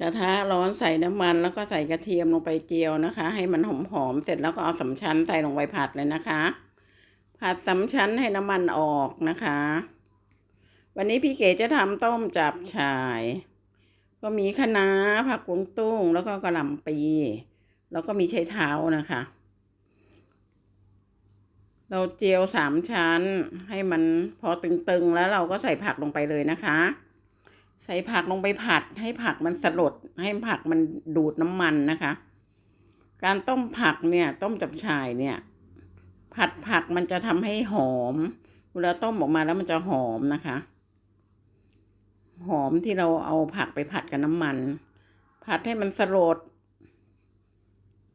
กระทะร้อนใส่น้ำมัน แล้วก็ใส่กระเทียมลงไปเจียวนะคะ ให้มันหอมๆเสร็จแล้วก็เอาสำชันใส่ลงไปผัดเลยนะคะ ผัดสำชันให้น้ำมันออกนะคะ วันนี้พี่เก๋จะทำต้มจับฉ่าย ก็มีคะน้าผักกวงตุ้ง แล้วก็กระหล่ำปี แล้วก็มีไชเท้านะคะ เราเจียวสามชั้นให้มันพอตึงๆแล้วเราก็ใส่ผักลงไปเลยนะคะ ใส่ผักลงไปผัด ให้ผักมันสลด ให้ผักมันดูดน้ำมันนะคะ การต้มผักเนี่ย ต้มจับฉ่ายเนี่ย ผัดผักมันจะทำให้หอม เวลาต้มออกมาแล้วมันจะหอมนะคะ หอมที่เราเอาผักไปผัดกับน้ำมัน ผัดให้มันสลด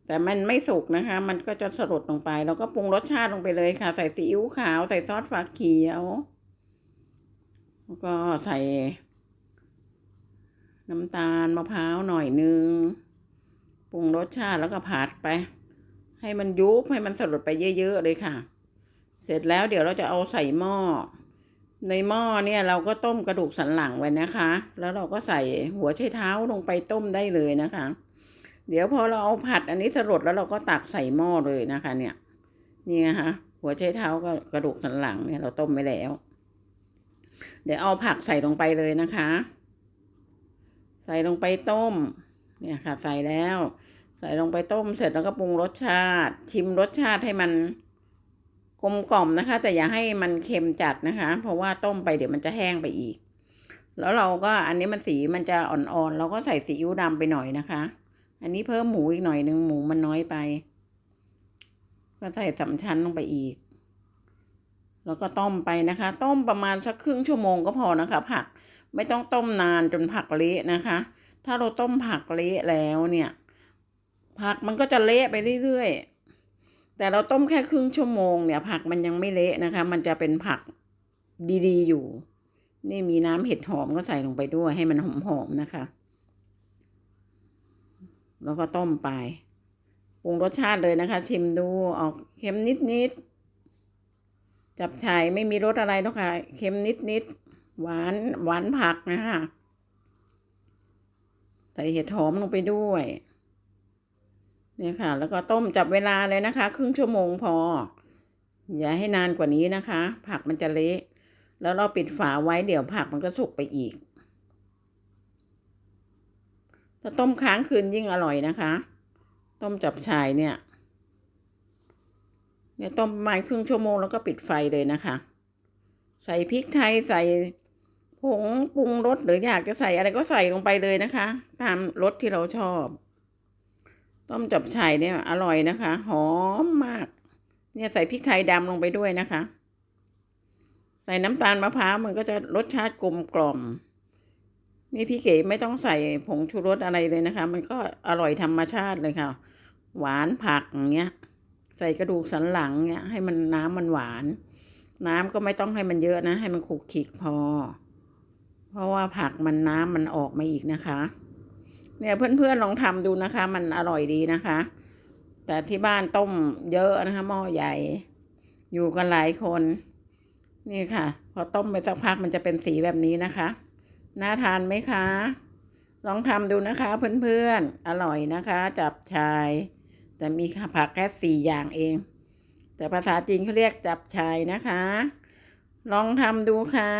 แต่มันไม่สุกนะคะ มันก็จะสลดลงไป แล้วก็ปรุงรสชาติลงไปเลยค่ะ ใส่ซีอิ๊วขาว ใส่ซอสฟ้าเขียว แล้วก็ใส่ น้ำตาลมะพร้าวหน่อยนึงปรุงรสชาติแล้วก็ผัดไป ให้มันยุบให้มันสลดไปเยอะๆเลยค่ะ เสร็จแล้วเดี๋ยวเราจะเอาใส่หม้อ ในหม้อเนี่ยเราก็ต้มกระดูกสันหลังไว้นะคะ แล้วเราก็ใส่หัวไชเท้าลงไปต้มได้เลยนะคะ เดี๋ยวพอเราเอาผัดอันนี้สลดแล้วเราก็ตักใส่หม้อเลยนะคะ เนี่ยนี่นะคะหัวไชเท้าก็กระดูกสันหลังเนี่ยเราต้มไว้แล้ว เดี๋ยวเอาผักใส่ลงไปเลยนะคะ ใส่ลงไปต้ม เนี่ยค่ะใส่แล้ว ใส่ลงไปต้มเสร็จแล้วก็ปรุงรสชาติ ชิมรสชาติให้มันกลมกล่อมนะคะ แต่อย่าให้มันเค็มจัดนะคะ เพราะว่าต้มไปเดี๋ยวมันจะแห้งไปอีก แล้วเราก็อันนี้มันสีมันจะอ่อนๆเราก็ใส่ซีอิ๊วดำไปหน่อยนะคะ อันนี้เพิ่มหมูอีกหน่อยหนึ่งหมูมันน้อยไป ก็ใส่สำชันลงไปอีก แล้วก็ต้มไปนะคะ ต้มประมาณสักครึ่งชั่วโมงก็พอนะคะ ผัก ไม่ต้องต้มนานจนผักเละนะคะ ถ้าเราต้มผักเละแล้วเนี่ย ผักมันก็จะเละไปเรื่อยๆ แต่เราต้มแค่ครึ่งชั่วโมงเนี่ย ผักมันยังไม่เละนะคะ มันจะเป็นผักดีๆอยู่ นี่มีน้ำเห็ดหอมก็ใส่ลงไปด้วยให้มันหอมๆนะคะ แล้วก็ต้มไปปรุงรสชาติเลยนะคะ ชิมดูออกเค็มนิดๆจับฉ่ายไม่มีรสอะไรหรอกค่ะเค็มนิดๆ หวานหวานผักนะคะใส่เห็ดหอมลงไปด้วยเนี่ยค่ะ แล้วก็ต้มจับเวลาเลยนะคะ ครึ่งชั่วโมงพอ อย่าให้นานกว่านี้นะคะ ผักมันจะเละแล้วเราปิดฝาไว้เดี๋ยวผักมันก็สุกไปอีกถ้าต้มค้างคืนยิ่งอร่อยนะคะ ต้มจับชายเนี่ย เนี่ยต้มประมาณครึ่งชั่วโมงแล้วก็ปิดไฟเลยนะคะ ใส่พริกไทยใส่ งปรุงรสหรืออยากจะใส่อะไรก็ใส่ลงไปเลยนะคะ ตามรสที่เราชอบ ต้มจับฉ่ายเนี่ยอร่อยนะคะ หอมมาก เนี่ยใส่พริกไทยดำลงไปด้วยนะคะ ใส่น้ำตาลมะพร้าวมันก็จะรสชาติกลมกล่อม นี่พี่เก๋ไม่ต้องใส่ผงชูรสอะไรเลยนะคะ มันก็อร่อยธรรมชาติเลยค่ะ หวานผักอย่างเงี้ย ใส่กระดูกสันหลังเนี่ยให้มันน้ำมันหวาน น้ำก็ไม่ต้องให้มันเยอะนะ ให้มันขลุกขลิกพอ ผักมันน้ำมันออกมาอีกนะคะ เนี่ยเพื่อนๆลองทำดูนะคะ มันอร่อยดีนะคะ แต่ที่บ้านต้มเยอะนะคะหม้อใหญ่ อยู่กันหลายคน นี่ค่ะ พอต้มไปสักพักมันจะเป็นสีแบบนี้นะคะน่าทานไหมคะ ลองทำดูนะคะเพื่อนๆ อร่อยนะคะ จับชาย แต่มีผักแค่สี่อย่างเอง แต่ภาษาจีนเขาเรียกจับชายนะคะ ลองทำดูค่ะ